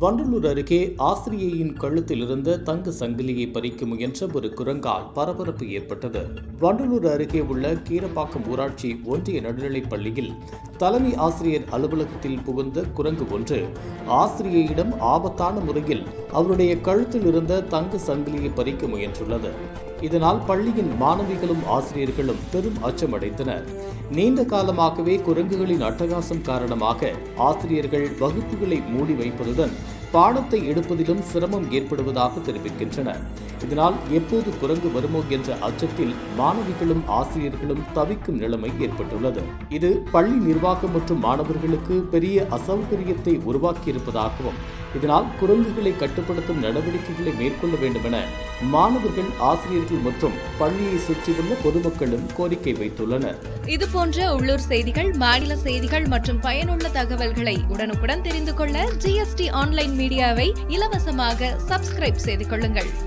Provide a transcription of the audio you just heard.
வண்டலூர் அருகே ஆசிரியையின் கழுத்தில் இருந்த தங்க சங்கிலியை பறிக்க முயன்ற ஒரு குரங்கால் பரபரப்பு ஏற்பட்டது. வண்டலூர் அருகே உள்ள கீரப்பாக்கம் ஊராட்சி ஒன்றிய நடுநிலைப் பள்ளியில் தலைமை ஆசிரியர் அலுவலகத்தில் புகுந்த குரங்கு ஒன்று ஆசிரியையிடம் ஆபத்தான முறையில் அவருடைய கழுத்தில் இருந்த தங்க சங்கிலியை பறிக்க முயன்றுள்ளது. இதனால் பள்ளியின் மாணவிகளும் ஆசிரியர்களும் பெரும் அச்சமடைந்தனர். நீண்ட காலமாகவே குரங்குகளின் அட்டகாசம் காரணமாக ஆசிரியர்கள் வகுப்புகளை மூடி வைப்பதுடன் பாடத்தை எடுப்பதிலும் சிரமம் ஏற்படுவதாக தெரிவிக்கின்றனர் இதனால் எப்போது குரங்கு வருமோ என்ற அச்சத்தில் மாணவிகளும் ஆசிரியர்களும் தவிக்கும் நிலைமை ஏற்பட்டுள்ளது. இது பள்ளி நிர்வாகம் மற்றும் மாணவர்களுக்கு பெரிய அசௌகரியத்தை உருவாக்கியிருப்பதாகவும் இதனால் குரங்குகளை கட்டுப்படுத்தும் நடவடிக்கைகளை மேற்கொள்ள வேண்டும் என மாணவர்கள் ஆசிரியர்கள் மற்றும் பள்ளியை சுற்றியுள்ள பொதுமக்களும் கோரிக்கை வைத்துள்ளனர். இது போன்ற உள்ளூர் செய்திகள் மாநில செய்திகள் மற்றும் பயனுள்ள தகவல்களை உடனுக்குடன் தெரிந்து கொள்ள ஜிஎஸ்டி ஆன்லைன் மீடியாவை இலவசமாக சப்ஸ்கிரைப் செய்து கொள்ளுங்கள்.